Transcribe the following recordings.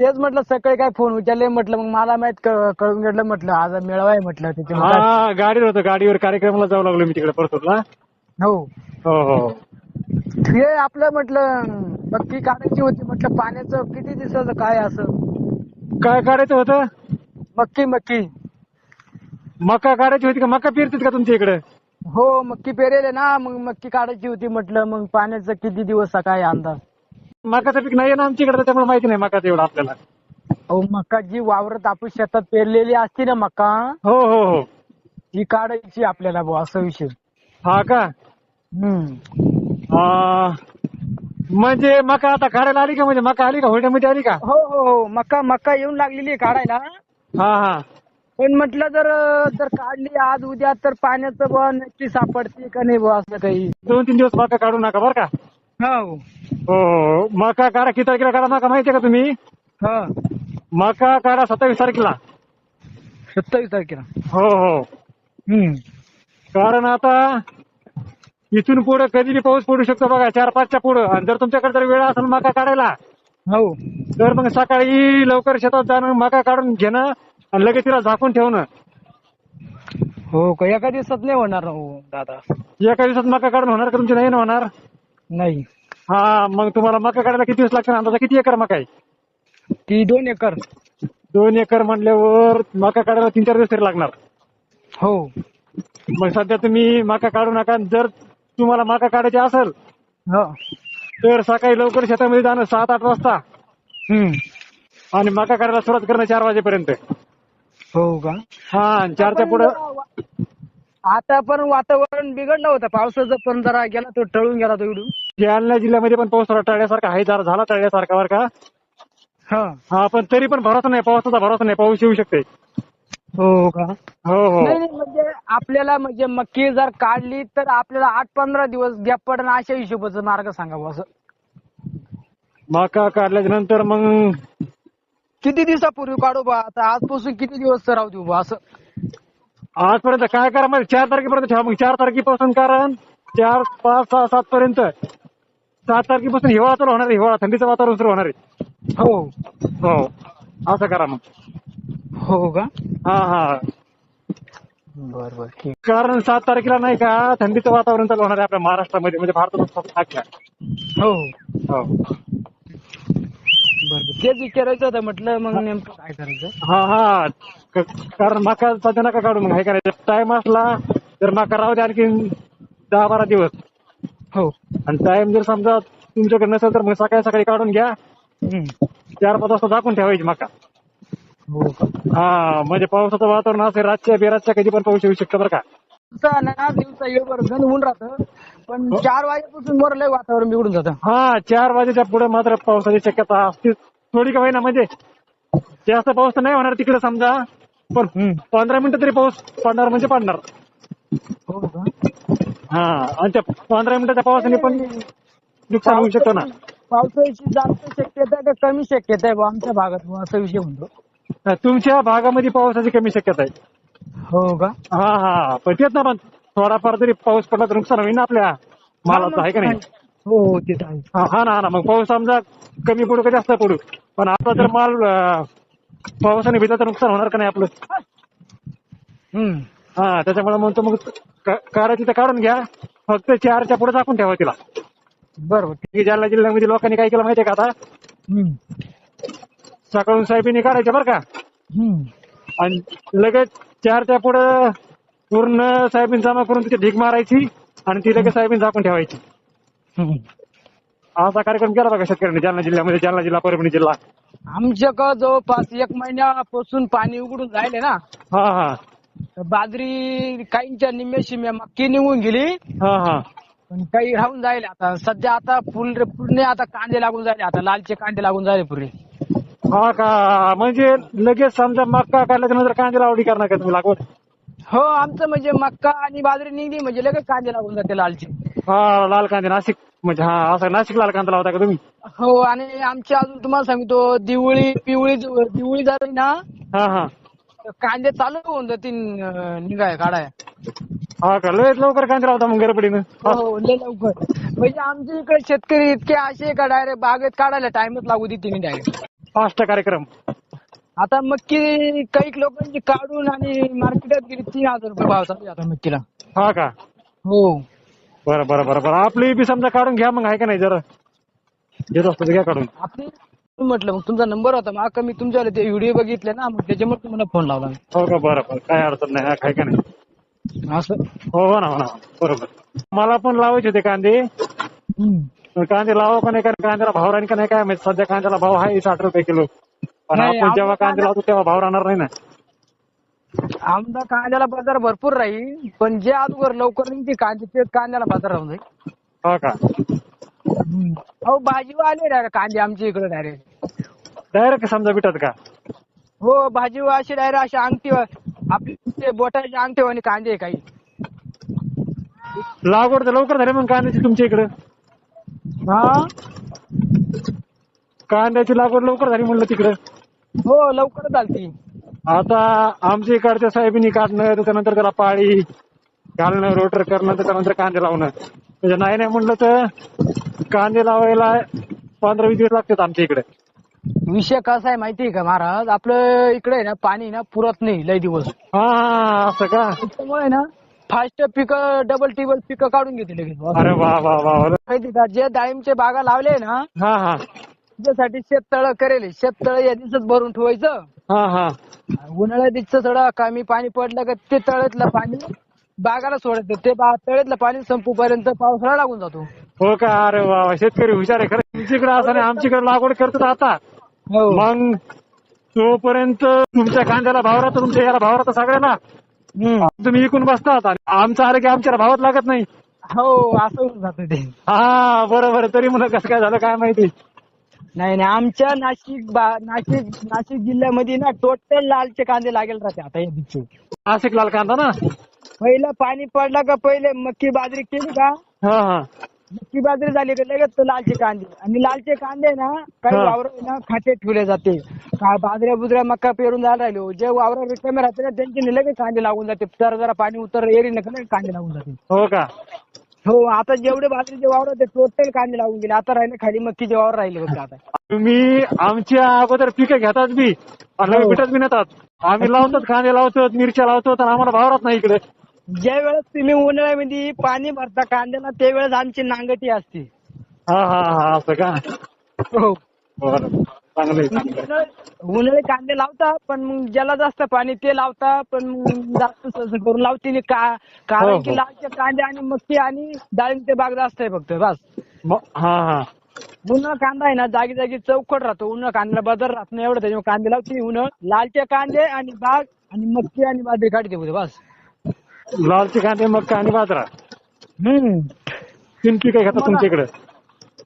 तेच म्हटलं सकाळी काय फोन उचलले म्हटलं मग मला माहीत क- कळून घेतलं म्हटलं आज मेळावा आहे म्हटलं त्याच्यामुळे काय- हा गाडीवर होतो गाडीवर कार्यक्रमाला जाऊ लागलो मी तिकडे परतूरला हो. हो हो. हे आपलं म्हटलं मक्की काढायची होती म्हटलं पाण्याचं किती दिवसाचं काय असं? काय काढायचं होतं? मक्की मक्की. मका काढायची होती का? मका पेरतात का तुमच्या इकडे? हो मक्की पेरेल ना मग मक्की काढायची होती म्हटलं मग पाण्याचं किती दिवस काय अंदाज? मकाचं पीक नाही ना आमच्या इकडे त्यामुळे माहिती नाही मकाचं एवढं आपल्याला. अहो मक्का जी वावरत आपण शेतात पेरलेली असते ना मक्का हो हो हो. ती काढायची आपल्याला बुवा असा विषय. हा का? हम्म. आ, म्हणजे मका आता काढायला आली का? म्हणजे मका आली का? होड्यामध्ये आली का? हो हो हो. मक्का मक्का येऊन लागलेली आहे काढायला. हा हा. पण म्हटलं जर जर काढली आज उद्या तर पाण्याचं बुवा नक्की सापडते का नाही बुवा असं काही. दोन तीन दिवस मका काढू नका बरं का. हो. हो मका काढा किती तारखेला काढा मका माहितीये का तुम्ही? हा. मका काढा सत्तावीस तारखेला. सत्तावीस तारखेला. हो हो. हम्म. कारण आता इथून पुढे कधी पाऊस पडू शकतो बघा चार पाचच्या पुढे. आणि जर तुमच्याकडे जर वेळ असेल मका काढायला हो. तर मग सकाळी लवकर शेतात जाणं मका काढून घेणं आणि लगेच तिला झाकून ठेवणं. हो का? एका दिवसात नाही होणार हो दादा? एका दिवसात मका काढून होणार का तुमची? नाही ना होणार? नाही. हा मग तुम्हाला मका काढायला किती दिवस लागतात अंदाजा किती एकर मका आहे? ती दोन एकर. दोन एकर म्हणल्यावर मका काढायला तीन चार दिवस तरी लागणार. हो. मग सध्या तुम्ही मका काढू नका. जर तुम्हाला मका काढायची असेल हो. तर सकाळी लवकर शेतामध्ये जाणं सात आठ वाजता. हम्म. आणि मका काढायला सुरुवात करणं चार वाजेपर्यंत. हो का? हा आणि चारच्या पुढं आता पण वातावरण बिघडलं होतं. पावसाचं पण जरा गेला तो टळून गेला तो इकडून जालना जिल्ह्यामध्ये पण पाऊस थोडा टळल्यासारखा आहे जरा झाला टळल्यासारखा बरं का? हा. हा पण तरी पण भरोसा नाही पावसाचा भरोसा नाही पाऊस येऊ शकते हो का? हो हो. नाही नाही, म्हणजे आपल्याला म्हणजे मक्की जर काढली तर आपल्याला आठ पंधरा दिवस गॅप पडणं अशा हिशोबाचा मार्ग सांगावं असं. मका काढल्याच्या नंतर मग किती दिवसापूर्वी काढू बा? आता आजपासून किती दिवस राहू देऊ बा असं? आजपर्यंत काय करा माहिती? चार तारखेपर्यंत ठेवा. मग चार तारखेपासून कारण चार पाच सहा सात पर्यंत. सात तारखेपासून हिवाळा चालू होणार आहे. हिवाळा थंडीचं वातावरण सुरू होणार आहे. हो. हो. असं करा मग. हो का? हा हा. बर बर. ठीक. कारण सात तारखेला नाही का थंडीचं वातावरण चालू होणार आहे आपल्या महाराष्ट्रामध्ये. म्हणजे भारतात अख्ख्या हो. हो. बर तेच विचारायचं होतं म्हटलं मग नेमकं काय करायचं? हा हा. क- कारण मका सध्या नका काढू मग हे करायचं टाइम असला तर मका राहू द्या आणखी दहा बारा दिवस. हो. आणि टाइम जर समजा तुमच्याकडे नसेल तर मग सकाळी सकाळी काढून घ्या. हम्म. चार पाच वाजता दाखवून ठेवायची मका. हो का? हा म्हणजे पावसाचं वातावरण असेल रातच्या बेरातच्या कधी पण पाऊस येऊ शकतं बरं का. ना दिवसा येऊवर गण होऊन राहतं. पण चार वाजेपासून वर लय वातावरण बिघडून जातं. हा चार वाजेच्या पुढे मात्र पावसाची शक्यता असते थोडी का होईना म्हणजे जास्त पाऊस तर नाही होणार तिकडे समजा पण. पंधरा मिनिटं तरी पाऊस पडणार म्हणजे पडणार. हो का? हा आणि त्या पंधरा मिनिटाच्या पावसाने पण नुकसान होऊ शकतं ना. पावसाची जास्त शक्यता आहे का कमी शक्यता आहे बुवा आमच्या भागात बुवा? असा विषय म्हणतो. तुमच्या भागामध्ये पावसाची कमी शक्यता आहे. हो का? हा हा पण तेच ना पण थोडाफार जरी पाऊस पडला तर नुकसान होईल ना आपल्या मालाचं आहे का नाही? हो हो ते तर आहे. हा हा ना हा ना. मग पाऊस समजा कमी पडू का जास्त पडू? पण आपला जर माल अं, पावसाने भिजला तर नुकसान होणार का नाही आपलं? हम्म. हा त्याच्यामुळे म्हणतो मग का- काढायची तर काढून घ्या. फक्त चारच्या पुढे टाकून ठेवा तिला. बरं बरं की जालना जिल्ह्यामध्ये लोकांनी काय केलं माहितीये का आता? हम्म. सकाळून साहेबीने काढायचे बरं का? हम्म. आणि लगेच चारच्या पुढे पूर्ण साहेबीन जमा करून तिथे ढीक मारायची आणि ती लगेच साहेबीन झाकून ठेवायची. असा कार्यक्रम केला बघा शेतकऱ्यांनी जालना जिल्ह्यामध्ये जालना जिल्हा परभणी जिल्हा. आमच्याकडं जवळपास एक महिन्यापासून पाणी उघडून राहिले ना. हा हा. तर बाजरी काहींच्या निम्म्या शिम्या मक्की निघून गेली. हा हा. पण काही राहून जाईल आता. सध्या आता पूर्ण पूर्ण आता कांदे लागून जायले. आता लालचे कांदे लागून जायले पुरे हा का? म्हणजे लगेच समजा मक्का काढल्याच्या नंतर कांदे लावडी करणार का तुम्ही लागवड? हो आमचं म्हणजे मक्का आणि बाजरी निघली म्हणजे लगेच कांदे लागून जाते लालचे. हा लाल कांदे नाशिक म्हणजे हा असं नाशिक लाल कांदा लावता का तुम्ही? हो आणि आमची अजून तुम्हाला सांगतो दिवळी पिवळी दिवळी झाली ना हा हा. कांदे चालू होऊन जातील निघाय काढाय. हा का? लय लवकर कांदे लावता मग गडबडीनं हा. लय लवकर. म्हणजे आमच्या इकडे शेतकरी इतके असे का डायरेक्ट बागेत काढायला टाइमच लागू देते डायरेक्ट. फास्ट कार्यक्रम. आता मक्की काही लोकांची काढून आणि मार्केटात गेली तीन हजार रुपये भाव चालू आहे आता मक्कीला. हा का? हो. बरं बरं बरं बरं. आपली बी समजा काढून घ्या मग आहे का नाही जरा? घेत असतो तर घ्या काढून. आपली म्हटलं मग तुमचा नंबर होता मग मी तुमच्या ते व्हिडिओ बघितले ना मग त्याच्यामुळे तुम्हाला फोन लावला हो का? बरं बरं. काय अडचण नाही हा, काय का नाही? असं? हो हो ना हो ना. बरोबर. मला पण लावायचे होते कांदे. हम्म. कांदे लावा का नाही कारण कांद्याला भाव राहील का नाही काय माहिती? सध्या कांद्याला भाव आहे साठ रुपये किलो. पण नाही, आपण जेव्हा कांदे लावतो तेव्हा भाव राहणार नाही ना. आमदा कांद्याला बाजार भरपूर राहील पण जे अगोदर लवकर निघते कांदे ते कांद्याला बाजार राहून जाईल. हो का? अहो भाजीवा आले डायरेक्ट कांदे आमच्या इकडे डायरेक्ट डायरेक्ट समजा भेटत का? हो भाजीवा असे डायरेक्ट असे अंगठी आपले बोटाचे अंगठेवाणी कांदे आहे काही. लागवड तर लवकर झाली मग कांद्याची तुमच्या इकडे. हा? कांद्याची लागवड लवकर झाली म्हणलं तिकडे. हो लवकर चालती आता आमच्या इकडच्या साहेबींनी काढणं त्याच्यानंतर त्याला पाळी घालणं रोटर करणं त्याच्यानंतर कांदे लावणं. म्हणजे नाही नाही म्हणलं तर कांदे लावायला पंधरा वीस दिवस लागतात आमच्या इकडे. विषय कसा आहे माहिती आहे का महाराज? आपलं इकडे आहे ना पाणी ना पुरत नाही लय दिवस. हा हा असं का? त्याच्यामुळे ना फास्ट पिकं डबल टिबल पिकं काढून घेते लगेच. अरे वा वा वा वा. माहिती का जे डाळिंबचे बागा लावले ना हा हा. त्याच्यासाठी शेततळ करेल. शेततळ या दिवसात भरून ठेवायचं. हा हा. उन्हाळ्यात दिसतं थोडं कमी पाणी पडलं का ते तळ्यातलं पाणी बागाला सोडायचं. ते बा तळ्यातलं पाणी संपूपर्यंत पावसाळा लागून जातो. हो का? अरे वा वा. शेतकरी हुशार आहे. खरं तुमच्याकडे असं नाही. आमच्याकडे लागवड करतात आता. हो. मग तोपर्यंत तुमच्या कांद्याला भाव राहतो तुमच्या याला भाव राहतो सगळ्याला. तुम्ही विकून बसतात आणि आमचं आलं की आमच्याला भावात लागत नाही. हो असं होऊन जातं ते. हा बरोबर. तरी मला कसं काय झालं काय माहिती. नाही नाही आमच्या नाशिक बा- नाशिक नाशिक जिल्ह्यामध्ये ना टोटल लालचे कांदे लागेल राहते आता या दिवशी नाशिक लाल कांदा ना? पहिलं पाणी पडलं का पहिले मक्की बाजरी केली का? हा हा. मक्की बाजरी झाली का लगेच तो लालचे कांदे. आणि लालचे कांदे ना काही हा. वावर ना खाते ठेवले जाते. का बाजऱ्या बुजऱ्या मक्का पेरून जायला राहिलो. जे वावर रिकामे राहते ना त्यांचे लगेच कांदे लागून जाते. जरा जरा पाणी उतर एरी नका लगेच कांदे लागून जाते. हो का? हो आता जेवढे बाजरीचे वावर होते टोटल कांदे लागून गेले. आता राहिले खाली मक्कीचे वावर राहिले होते आता. तुम्ही आमच्या अगोदर पिकं घेतात बी आणि हो. भेटत बी नेतात. आम्ही लावतो कांदे लावतो मिरच्या लावतो तर आम्हाला भाव राहत नाही इकडे. ज्या वेळेस तुम्ही उन्हाळ्यामध्ये पाणी भरता कांद्याला त्यावेळेस आमची नांगटी असते. हा हा हा असं का? हो. बरं. चांगलं आहे, चांगलं आहे. उन्हाळे उन्हाळे कांदे लावता पण मग ज्याला जास्त पाणी ते लावता पण मग जास्त करून लावते नाही का हो, कारण हो. की लालचे कांदे आणि मक्की आणि डाळिंबचे बाग जास्त आहे फक्त बस. म- हा हा. उन्हा कांदा आहे ना जागी जागी चौकट राहतो. उन्हा कांद्याला बदल राहत नाही एवढं त्याच्यामुळे कांदे लावते उन्हा लालचे कांदे आणि बाग आणि मक्की आणि बाजरी काढते उद्या बस. लालचे कांदे मक्का आणि बाजरा. हम्म. तीन पिकं घेतात तुमच्या इकडे?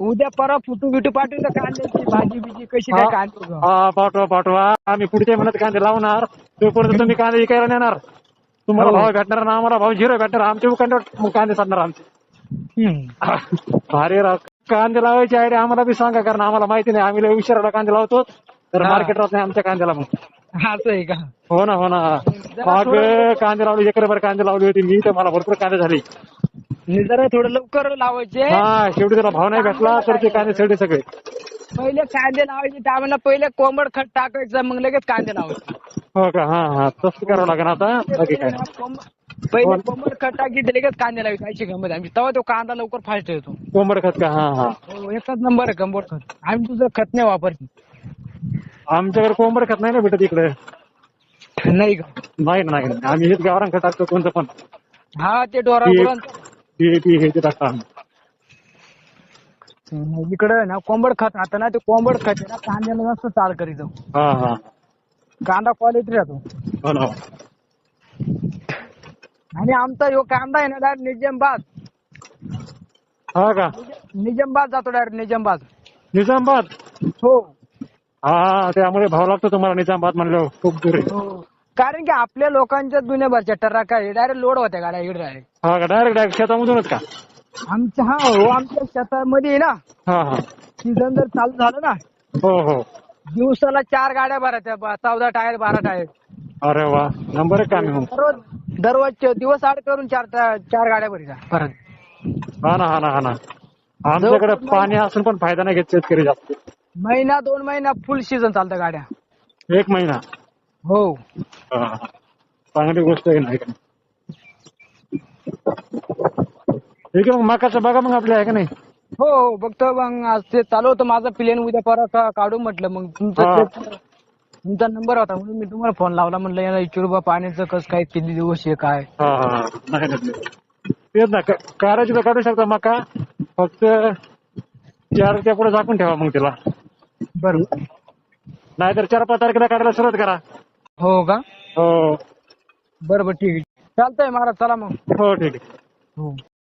उद्या परत फुटू बिटू पाठवतो कांद्याची भाजी बिजी कशी काय कांदे हा पाठवा पाठवा. आम्ही पुढच्या महिन्यात कांदे लावणार. तोपर्यंत तुम्ही कांदे विकायला नेणार तुम्हाला हो. भाव भेटणार ना आम्हाला भाव झिरो भेटणार. आमच्या कांदे कांदे सांगणार आमचे. भारी राव कांदे लावायची आयडिया आम्हाला बी सांगा कारण आम्हाला माहिती नाही. आम्ही उशिराला कांदे लावतो तर. मार्केट राहत नाही आमच्या कांद्याला मग. असं आहे का? हो ना हो ना. मग थोडं- कांदे लावले एकरभर कांदे लावले होते मी तर मला भरपूर कांदे झाले. आणि जरा थोडं लवकर लावायचे. हा शेवटी त्याला भाव नाही भेटला तर ते कांदे सगळे सगळे. पहिले कांदे लावायचे त्यावेळेला पहिले कोंबड खत टाकायचं मग लगेच कांदे लावायचे. हो का? हा हा. तसं करावं लागेल आता. बाकी काय? कोंब- पहिले कोंबड खत टाकी लगेच कांदे लावायचे. अशी गंमत आहे आमची तेव्हा तो कांदा लवकर फास्ट येतो कोंबड खत का? हा हा. हो, एकच नंबर आहे कोंबड खत. आम्ही तुझं खत नाही वापरते. आमच्याकडे कोंबड खत नाही ना भेटत इकडे. नाही का? नाही ना नाही. ना. आम्ही हेच गावरान खत टाकतो कोणतं पण. हा ते डोरा ते- डीएपी हे ते इकडे ना कोंबड खत आता ना ते कोंबड खत आहे ना कांद्याला मस्त चाल करीत हा हा. कांदा क्वालिटी राहतो. हो ना. आणि आमचा ह्यो कांदा आहे ना डायरेक्ट निजामबाद. हा का? निजामबाद जातो डायरेक्ट निजामबाद. निजामाबाद? हो. हा त्यामुळे भाव लागतो तुम्हाला निजामाबाद म्हणल्यावर. खूप दूर. आहे हो. कारण की आपल्या लोकांच्या दुनियाभरच्या टर्राका डायरेक्ट लोड होत्या गाड्या इकडे हा का? डायरेक्ट डायरेक्ट शेतामधूनच का? आमच्या हा हो आमच्या शेतामध्ये आहे ना. हा हा. सीझन जर चालू झालं ना हो हो. दिवसाला चार गाड्या भरायच्या ब- चौदा टायर बारा टायर. अरे वा नंबर एक काम आहे दररोज दररोज दिवस आड करून चार टा- चार गाड्या भरीच्या परत. हा ना हा ना हा ना. आमच्याकडे पाणी असून पण फायदा नाही घेत शेतकरी जास्त. महिना दोन महिना फुल सीझन चालतं गाड्या. एक महिना? हो. हा. चांगली गोष्ट आहे नाही का ठीक आहे मग मकाचं बघा मग आपल्या आहे का नाही? हो हो बघतो मग. आज ते चालू होतं माझं प्लेन उद्या परत काढू म्हटलं. मग तुमचं हा. ते- तुमचा नंबर होता म्हणून मी तुम्हाला फोन लावला. म्हणलं याला विचारू बा पाण्याचं कसं काय किती दिवस काय? हा हा नाही नाही, नाही. तेच ना क- काढायची तर काढू शकता मका. फक्त चारच्या पुढे झाकून ठेवा मग तिला. बरं. नाहीतर चार पाच तारखेला काढायला सुरुवात करा. हो का? हो. बरं बरं ठीक आहे. चालतंय महाराज चला मग. हो ठीक आहे. हो.